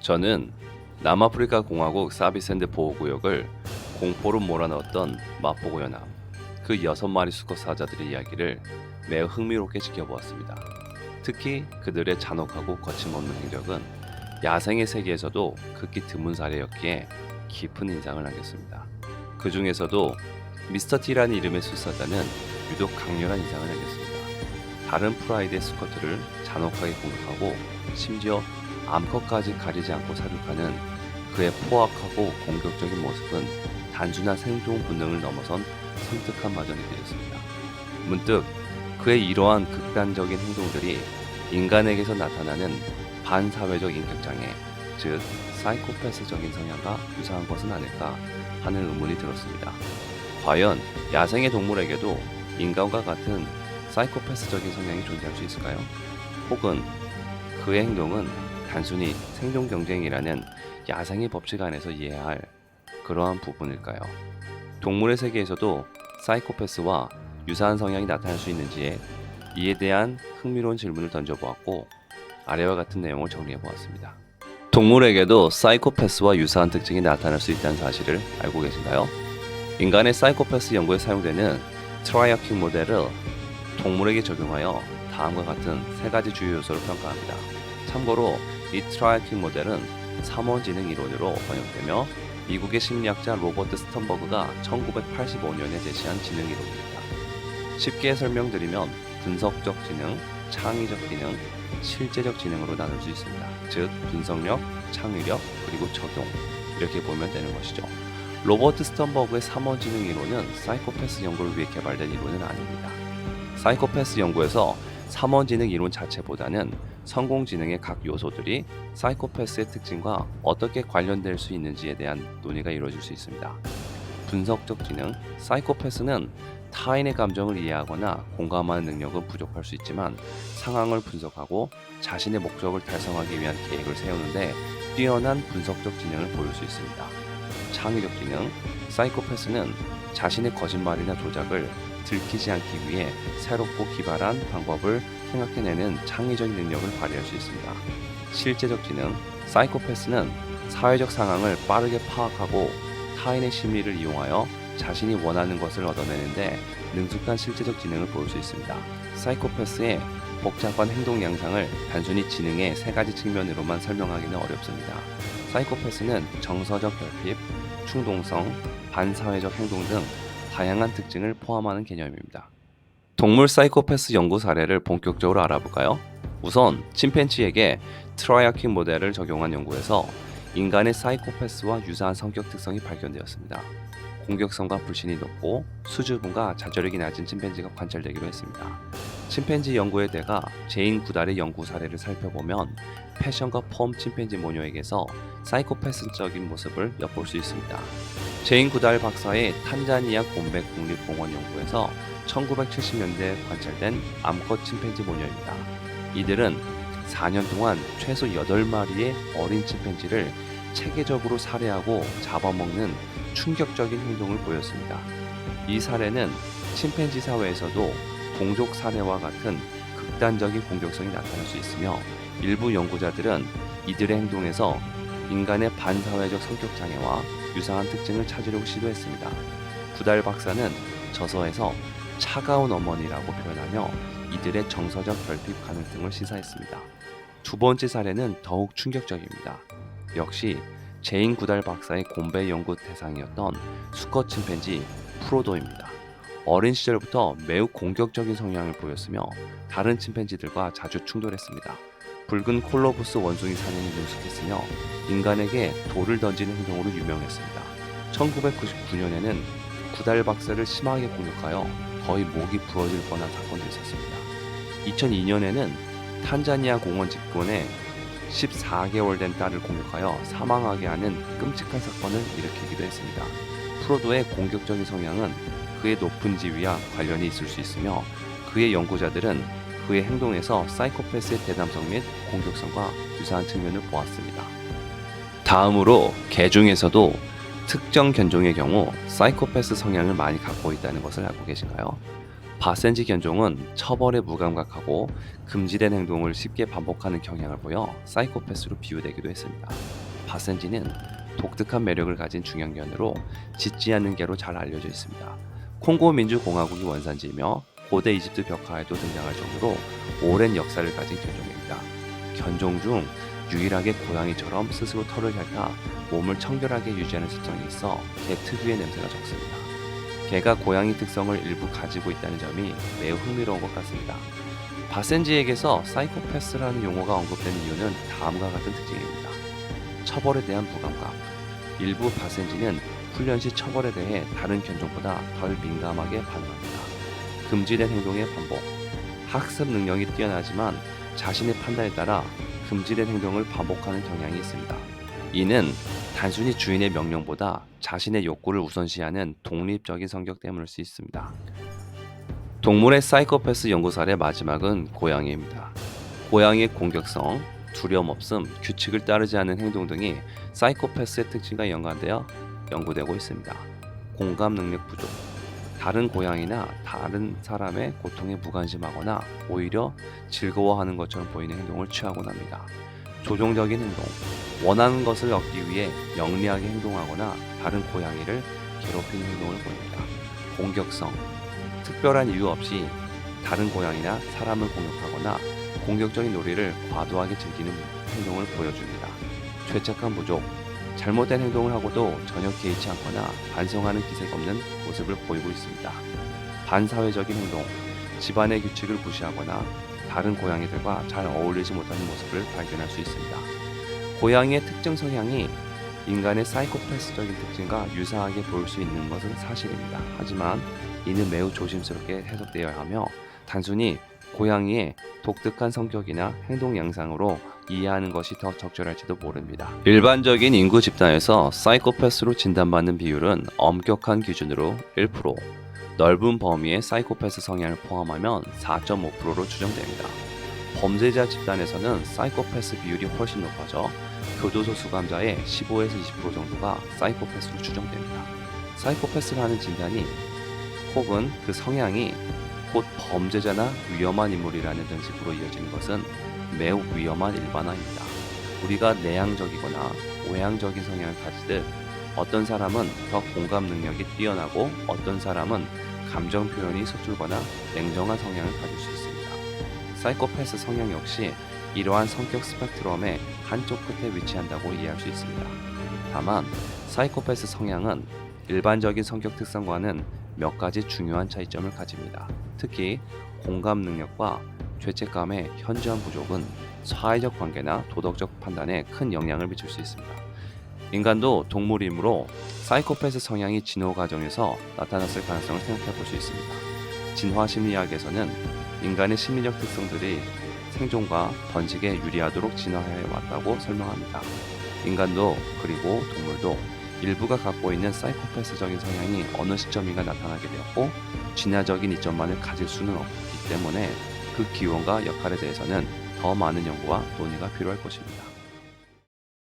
저는 남아프리카 공화국 사비샌드 보호구역을 공포로 몰아넣었던 마포구 연합 그 여섯 마리 수컷 사자들의 이야기를 매우 흥미롭게 지켜보았습니다. 특히 그들의 잔혹하고 거침없는 행적은 야생의 세계에서도 극히 드문 사례였기에 깊은 인상을 남겼습니다. 그 중에서도 미스터 T라는 이름의 수사자는 유독 강렬한 인상을 남겼습니다. 다른 프라이드의 수컷들을 잔혹하게 공격하고 심지어 암컷까지 가리지 않고 사육하는 그의 포악하고 공격적인 모습은 단순한 생존 본능을 넘어선 섬뜩함마저 느껴졌습니다. 문득 그의 이러한 극단적인 행동들이 인간에게서 나타나는 반사회적 인격장애, 즉 사이코패스적인 성향과 유사한 것은 아닐까 하는 의문이 들었습니다. 과연 야생의 동물에게도 인간과 같은 사이코패스적인 성향이 존재할 수 있을까요? 혹은 그의 행동은 단순히 생존 경쟁이라는 야생의 법칙 안에서 이해해야 할 그러한 부분일까요? 동물의 세계에서도 사이코패스와 유사한 성향이 나타날 수 있는지에 이에 대한 흥미로운 질문을 던져보았고 아래와 같은 내용을 정리해보았습니다. 동물에게도 사이코패스와 유사한 특징이 나타날 수 있다는 사실을 알고 계신가요? 인간의 사이코패스 연구에 사용되는 트라이어킹 모델을 동물에게 적용하여 다음과 같은 세 가지 주요 요소를 평가합니다. 참고로 이 트라이어킹 모델은 3원 지능 이론으로 번역되며 미국의 심리학자 로버트 스턴버그가 1985년에 제시한 지능 이론입니다. 쉽게 설명드리면 분석적 지능, 창의적 기능, 실제적 지능으로 나눌 수 있습니다. 즉 분석력, 창의력, 그리고 적용 이렇게 보면 되는 것이죠. 로버트 스턴버그의 3원 지능 이론은 사이코패스 연구를 위해 개발된 이론은 아닙니다. 사이코패스 연구에서 3원 지능 이론 자체보다는 성공 지능의 각 요소들이 사이코패스의 특징과 어떻게 관련될 수 있는지에 대한 논의가 이루어질 수 있습니다. 분석적 지능, 사이코패스는 타인의 감정을 이해하거나 공감하는 능력은 부족할 수 있지만 상황을 분석하고 자신의 목적을 달성하기 위한 계획을 세우는데 뛰어난 분석적 지능을 보일 수 있습니다. 창의적 기능, 사이코패스는 자신의 거짓말이나 조작을 들키지 않기 위해 새롭고 기발한 방법을 생각해내는 창의적인 능력을 발휘할 수 있습니다. 실제적 지능, 사이코패스는 사회적 상황을 빠르게 파악하고 타인의 심리를 이용하여 자신이 원하는 것을 얻어내는데 능숙한 실제적 지능을 보일 수 있습니다. 사이코패스의 복잡한 행동 양상을 단순히 지능의 세 가지 측면으로만 설명하기는 어렵습니다. 사이코패스는 정서적 결핍, 충동성, 반사회적 행동 등 다양한 특징을 포함하는 개념입니다. 동물 사이코패스 연구 사례를 본격적으로 알아볼까요? 우선 침팬지에게 트라이아킹 모델을 적용한 연구에서 인간의 사이코패스와 유사한 성격 특성이 발견되었습니다. 공격성과 불신이 높고 수줍음과 자절력이 낮은 침팬지가 관찰되기로 했습니다. 침팬지 연구의 대가 제인 구달의 연구 사례를 살펴보면 패션과 폼 침팬지 모녀에게서 사이코패스적인 모습을 엿볼 수 있습니다. 제인 구달 박사의 탄자니아 곰백 국립공원 연구에서 1970년대에 관찰된 암컷 침팬지 모녀입니다. 이들은 4년 동안 최소 8마리의 어린 침팬지를 체계적으로 살해하고 잡아먹는 충격적인 행동을 보였습니다. 이 사례는 침팬지 사회에서도 동족 사례와 같은 극단적인 공격성이 나타날 수 있으며 일부 연구자들은 이들의 행동에서 인간의 반사회적 성격 장애와 유사한 특징을 찾으려고 시도했습니다. 구달 박사는 저서에서 차가운 어머니라고 표현하며 이들의 정서적 결핍 가능성을 시사했습니다. 두 번째 사례는 더욱 충격적입니다. 역시 제인 구달 박사의 곰배 연구 대상이었던 수컷 침팬지 프로도입니다. 어린 시절부터 매우 공격적인 성향을 보였으며 다른 침팬지들과 자주 충돌했습니다. 붉은 콜로부스 원숭이 사냥에 능숙했으며 인간에게 돌을 던지는 행동으로 유명했습니다. 1999년에는 구달 박사를 심하게 공격하여 거의 목이 부러질 뻔한 사건도 있었습니다. 2002년에는 탄자니아 공원 직원에 14개월 된 딸을 공격하여 사망하게 하는 끔찍한 사건을 일으키기도 했습니다. 프로도의 공격적인 성향은 그의 높은 지위와 관련이 있을 수 있으며 그의 연구자들은 그의 행동에서 사이코패스의 대담성 및 공격성과 유사한 측면을 보았습니다. 다음으로 개 중에서도 특정 견종의 경우 사이코패스 성향을 많이 갖고 있다는 것을 알고 계신가요? 바센지 견종은 처벌에 무감각하고 금지된 행동을 쉽게 반복하는 경향을 보여 사이코패스로 비유되기도 했습니다. 바센지는 독특한 매력을 가진 중형견으로 짖지 않는 개로 잘 알려져 있습니다. 콩고 민주공화국이 원산지이며 고대 이집트 벽화에도 등장할 정도로 오랜 역사를 가진 견종입니다. 견종 중 유일하게 고양이처럼 스스로 털을 핥아 몸을 청결하게 유지하는 습성이 있어 개 특유의 냄새가 적습니다. 개가 고양이 특성을 일부 가지고 있다는 점이 매우 흥미로운 것 같습니다. 바센지에게서 사이코패스라는 용어가 언급된 이유는 다음과 같은 특징입니다. 처벌에 대한 무감각. 일부 바센지는 훈련 시 처벌에 대해 다른 견종보다 덜 민감하게 반응합니다. 금지된 행동의 반복. 학습 능력이 뛰어나지만 자신의 판단에 따라 금지된 행동을 반복하는 경향이 있습니다. 이는 단순히 주인의 명령보다 자신의 욕구를 우선시하는 독립적인 성격 때문일 수 있습니다. 동물의 사이코패스 연구 사례 마지막은 고양이입니다. 고양이의 공격성, 두려움 없음, 규칙을 따르지 않는 행동 등이 사이코패스의 특징과 연관되어 연구되고 있습니다. 공감 능력 부족, 다른 고양이나 다른 사람의 고통에 무관심하거나 오히려 즐거워하는 것처럼 보이는 행동을 취하곤 합니다. 조종적인 행동, 원하는 것을 얻기 위해 영리하게 행동하거나 다른 고양이를 괴롭히는 행동을 보입니다. 공격성, 특별한 이유 없이 다른 고양이나 사람을 공격하거나 공격적인 놀이를 과도하게 즐기는 행동을 보여줍니다. 죄책감 부족, 잘못된 행동을 하고도 전혀 개의치 않거나 반성하는 기색 없는 모습을 보이고 있습니다. 반사회적인 행동, 집안의 규칙을 무시하거나 다른 고양이들과 잘 어울리지 못하는 모습을 발견할 수 있습니다. 고양이의 특정 성향이 인간의 사이코패스적인 특징과 유사하게 보일 수 있는 것은 사실입니다. 하지만 이는 매우 조심스럽게 해석되어야 하며 단순히 고양이의 독특한 성격이나 행동 양상으로 이해하는 것이 더 적절할지도 모릅니다. 일반적인 인구 집단에서 사이코패스로 진단받는 비율은 엄격한 기준으로 1%, 넓은 범위의 사이코패스 성향을 포함하면 4.5%로 추정됩니다. 범죄자 집단에서는 사이코패스 비율이 훨씬 높아져 교도소 수감자의 15에서 20% 정도가 사이코패스로 추정됩니다. 사이코패스라는 진단이 혹은 그 성향이 곧 범죄자나 위험한 인물이라는 등식으로 이어지는 것은 매우 위험한 일반화입니다. 우리가 내향적이거나 외향적인 성향을 가지듯 어떤 사람은 더 공감 능력이 뛰어나고 어떤 사람은 감정 표현이 서툴거나 냉정한 성향을 가질 수 있습니다. 사이코패스 성향 역시 이러한 성격 스펙트럼의 한쪽 끝에 위치한다고 이해할 수 있습니다. 다만 사이코패스 성향은 일반적인 성격 특성과는 몇 가지 중요한 차이점을 가집니다. 특히 공감 능력과 죄책감의 현저한 부족은 사회적 관계나 도덕적 판단에 큰 영향을 미칠 수 있습니다. 인간도 동물이므로 사이코패스 성향이 진화 과정에서 나타났을 가능성을 생각해 볼 수 있습니다. 진화 심리학에서는 인간의 심리적 특성들이 생존과 번식에 유리하도록 진화해 왔다고 설명합니다. 인간도 그리고 동물도 일부가 갖고 있는 사이코패스적인 성향이 어느 시점인가 나타나게 되었고 진화적인 이점만을 가질 수는 없기 때문에 그 기원과 역할에 대해서는 더 많은 연구와 논의가 필요할 것입니다.